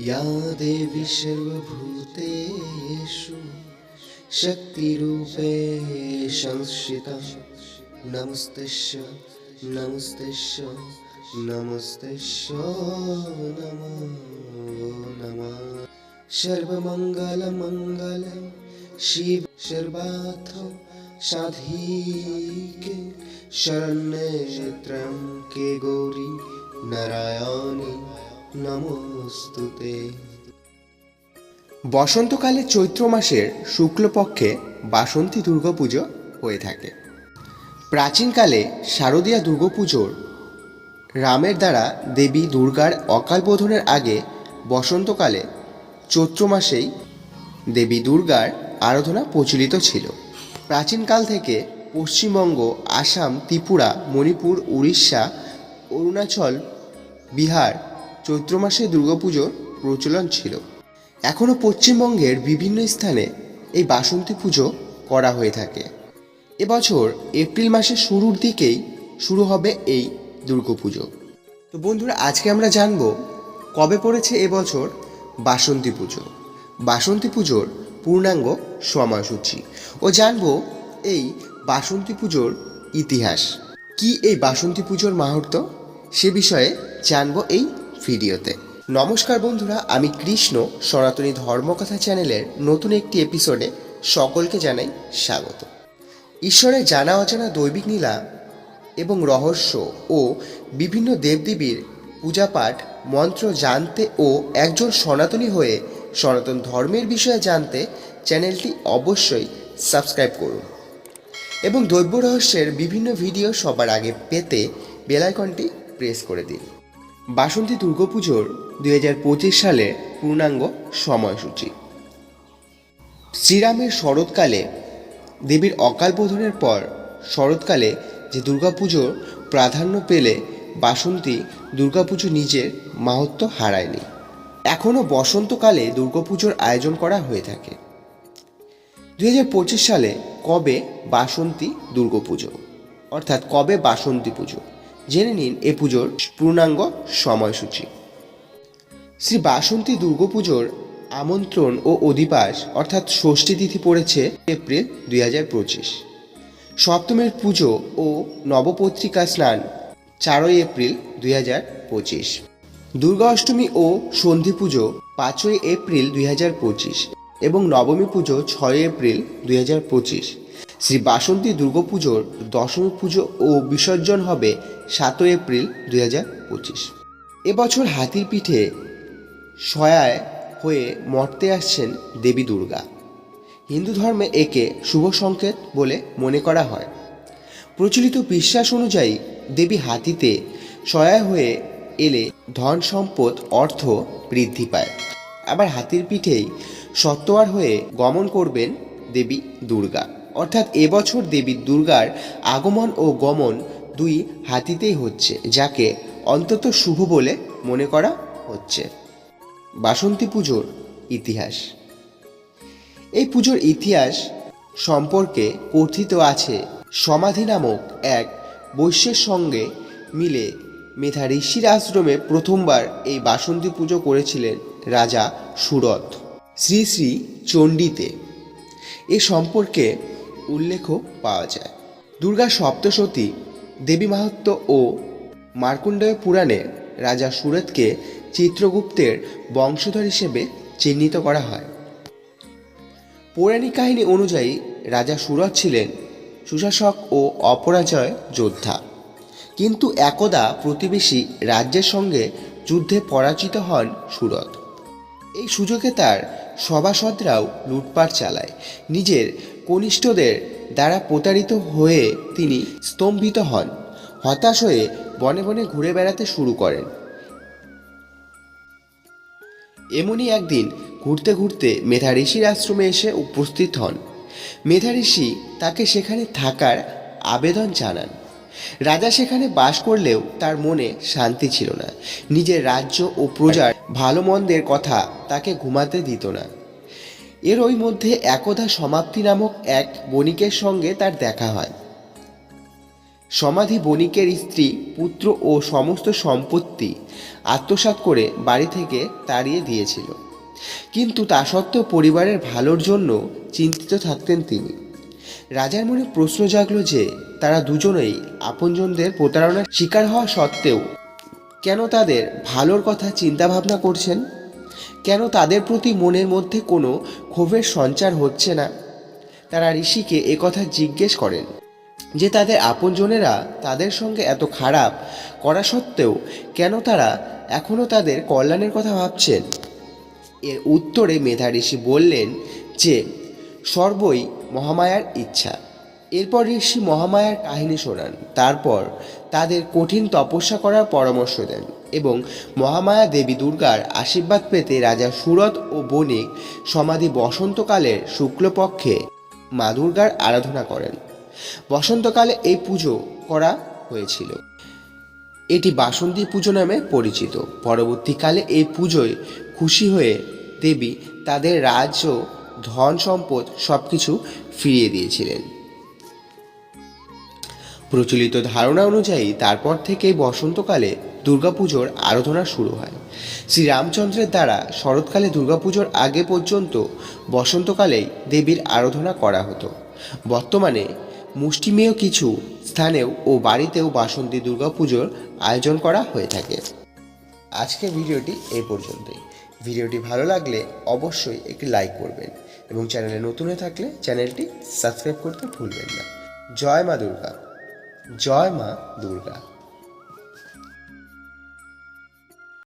या देवी सर्वभूतेषु शक्तिरूपे संस्थिता नमस्तेश्य नमस्तेश्य नमस्तेश्य नमो नमः सर्वमङ्गलमङ्गल शिव सर्वार्थ साधिके शरण्ये त्र्यम्के गौरी नारायणी নমস্তুতে বসন্তকালে চৈত্র মাসের শুক্লপক্ষে বাসন্তী দুর্গাপুজো হয়ে থাকে। প্রাচীনকালে শারদীয়া দুর্গাপুজোর রামের দ্বারা দেবী দুর্গার অকাল বোধনের আগে বসন্তকালে চৈত্র মাসেই দেবী দুর্গার আরাধনা প্রচলিত ছিল। প্রাচীনকাল থেকে পশ্চিমবঙ্গ, আসাম, ত্রিপুরা, মণিপুর, উড়িষ্যা, অরুণাচল, বিহার চৈত্র মাসে দুর্গাপুজোর প্রচলন ছিল। এখনও পশ্চিমবঙ্গের বিভিন্ন স্থানে এই বাসন্তী পুজো করা হয়ে থাকে। এবছর এপ্রিল মাসের শুরুর দিকেই শুরু হবে এই দুর্গাপুজো। তো বন্ধুরা, আজকে আমরা জানব কবে পড়েছে এবছর বাসন্তী পুজো। বাসন্তী পুজোর পূর্ণাঙ্গ সময়সূচি। ও জানব এই বাসন্তী পুজোর ইতিহাস। কি এই বাসন্তী পুজোর মাহাত্ম্য সে বিষয়ে জানব এই ভিডিওতে। নমস্কার বন্ধুরা, আমি কৃষ্ণ, সনাতনী ধর্মকথা চ্যানেলের নতুন একটি এপিসোডে সকলকে জানাই স্বাগত। ঈশ্বরের জানা অজানা দৈবিক নীলা এবং রহস্য ও বিভিন্ন দেবদেবীর পূজাপাঠ, মন্ত্র জানতে ও একজন সনাতনী হয়ে সনাতন ধর্মের বিষয়ে জানতে চ্যানেলটি অবশ্যই সাবস্ক্রাইব করুন এবং দৈব রহস্যের বিভিন্ন ভিডিও সবার আগে পেতে বেলাইকনটি প্রেস করে দিন। বাসন্তী দুর্গাপুজোর দুই হাজার পঁচিশ সালে পূর্ণাঙ্গ সময়সূচি। শ্রীরামের শরৎকালে, দেবীর অকাল বোধনের পর শরৎকালে যে দুর্গাপুজোর প্রাধান্য পেলে বাসন্তী দুর্গাপুজো নিজের মাহাত্ম হারায়নি। এখনও বসন্তকালে দুর্গাপুজোর আয়োজন করা হয়ে থাকে। দুই হাজার পঁচিশ সালে কবে বাসন্তী দুর্গাপুজো? অর্থাৎ কবে বাসন্তী পুজো? জেনে নিন এ পুজোর পূর্ণাঙ্গ সময়সূচি। শ্রী বাসন্তী দুর্গাপুজোর আমন্ত্রণ ও অধিবাস, অর্থাৎ ষষ্ঠী তিথি পড়েছে এপ্রিল দুই হাজার পঁচিশ। সপ্তমের পুজো ও নবপত্রিকা স্নান চারই এপ্রিল দুই হাজার পঁচিশ। দুর্গা অষ্টমী ও সন্ধি পুজো পাঁচই এপ্রিল দুই হাজার পঁচিশ এবং নবমী পুজো ছয় এপ্রিল দুই হাজার পঁচিশ। শ্রী বাসন্তী দুর্গাপুজোর দশমী পুজো ও বিসর্জন হবে সাতই এপ্রিল দুই হাজার পঁচিশ। এবছর হাতির পিঠে সয়ায় হয়ে মর্তে আসছেন দেবী দুর্গা। হিন্দু ধর্মে একে শুভ সংকেত বলে মনে করা হয়। প্রচলিত বিশ্বাস অনুযায়ী দেবী হাতিতে সহায় হয়ে এলে ধন সম্পদ, অর্থ বৃদ্ধি পায়। আবার হাতির পিঠেই সত্তোয়ার হয়ে গমন করবেন দেবী দুর্গা। অর্থাৎ এবছর দেবী দুর্গার আগমন ও গমন দুই হাতিতেই হচ্ছে, যাকে অন্তত শুভ বলে মনে করা হচ্ছে। বাসন্তী পুজোর ইতিহাস। এই পুজোর ইতিহাস সম্পর্কে কথিত আছে সমাধি নামক এক বৈশ্যের সঙ্গে মিলে মেধা ঋষির আশ্রমে প্রথমবার এই বাসন্তী পুজো করেছিলেন রাজা সুরথ। শ্রী শ্রী চণ্ডীতে। এ সম্পর্কে উল্লেখ পাওয়া যায়। দুর্গা সপ্তশতী, দেবী মাহাত্ম্য ও মার্কুণ্ডেয় পুরাণে রাজা সুরতকে চিত্রগুপ্তের বংশধর হিসেবে চিহ্নিত করা হয়। পৌরাণিক কাহিনী অনুযায়ী রাজা সুরত ছিলেন সুশাসক ও অপরাজয় যোদ্ধা। কিন্তু একদা প্রতিবেশী রাজ্যের সঙ্গে যুদ্ধে পরাজিত হন সুরত। এই সুযোগে তার সভাসদরাও লুটপাট চালায়। নিজের কনিষ্ঠদের দ্বারা প্রতারিত হয়ে তিনি স্তম্ভিত হন, হতাশ হয়ে বনে বনে ঘুরে বেড়াতে শুরু করেন। এমনই একদিন ঘুরতে ঘুরতে মেধা ঋষির আশ্রমে এসে উপস্থিত হন। মেধা ঋষি তাকে সেখানে থাকার আবেদন জানান। রাজা সেখানে বাস করলেও তার মনে শান্তি ছিল না। নিজের রাজ্য ও প্রজার ভালো মন্দের কথা তাকে ঘুমাতে দিত না। এর ওই মধ্যে একদা সমাপ্তি নামক এক বণিকের সঙ্গে তার দেখা হয়। সমাধি বণিকের স্ত্রী, পুত্র ও সমস্ত সম্পত্তি আত্মসাৎ করে বাড়ি থেকে তাড়িয়ে দিয়েছিল। কিন্তু তা সত্ত্বেও পরিবারের ভালোর জন্য চিন্তিত থাকতেন তিনি। রাজার মনে প্রশ্ন জাগলো যে, তারা দুজনেই আপনজনদের প্রতারণার শিকার হওয়া সত্ত্বেও কেন তাদের ভালোর কথা চিন্তাভাবনা করছেন? কেন তাদের প্রতি মনের মধ্যে কোনো ক্ষোভের সঞ্চার হচ্ছে না? তারা ঋষিকে একথা জিজ্ঞেস করেন যে তাদের আপনজনেরা তাদের সঙ্গে এত খারাপ করা সত্ত্বেও কেন তারা এখনও তাদের কল্যাণের কথা ভাবছেন? এর উত্তরে মেধা ঋষি বললেন যে, সর্বই মহামায়ার ইচ্ছা। এরপর ঋষি মহামায়ার কাহিনী শোনান। তারপর তাদের কঠিন তপস্যা করার পরামর্শ দেন। এবং মহামায়া দেবী দুর্গার আশীর্বাদ পেতে রাজা সুরত ও বণিক সমাধি বসন্তকালের শুক্লপক্ষে মা দুর্গার আরাধনা করেন। বসন্তকালে এই পুজো করা হয়েছিল। এটি বাসন্তী পুজো নামে পরিচিত। পরবর্তীকালে এই পুজোয় খুশি হয়ে দেবী তাদের রাজ্য, ধন সম্পদ সব কিছু ফিরিয়ে দিয়েছিলেন। প্রচলিত ধারণা অনুযায়ী তারপর থেকেই বসন্তকালে দুর্গাপুজোর আরাধনা শুরু হয়। শ্রীরামচন্দ্রের দ্বারা শরৎকালে দুর্গাপুজোর আগে পর্যন্ত বসন্তকালেই দেবীর আরাধনা করা হতো। বর্তমানে মুষ্টিমেয় কিছু স্থানেও ও বাড়িতেও বাসন্তী দুর্গাপুজোর আয়োজন করা হয়ে থাকে। আজকের ভিডিওটি এই পর্যন্তই। ভিডিওটি ভালো লাগলে অবশ্যই একটি লাইক করবেন এবং চ্যানেলে নতুন হয়ে থাকলে চ্যানেলটি সাবস্ক্রাইব করতে ভুলবেন না। জয় মা দুর্গা। জয় মা দুর্গা।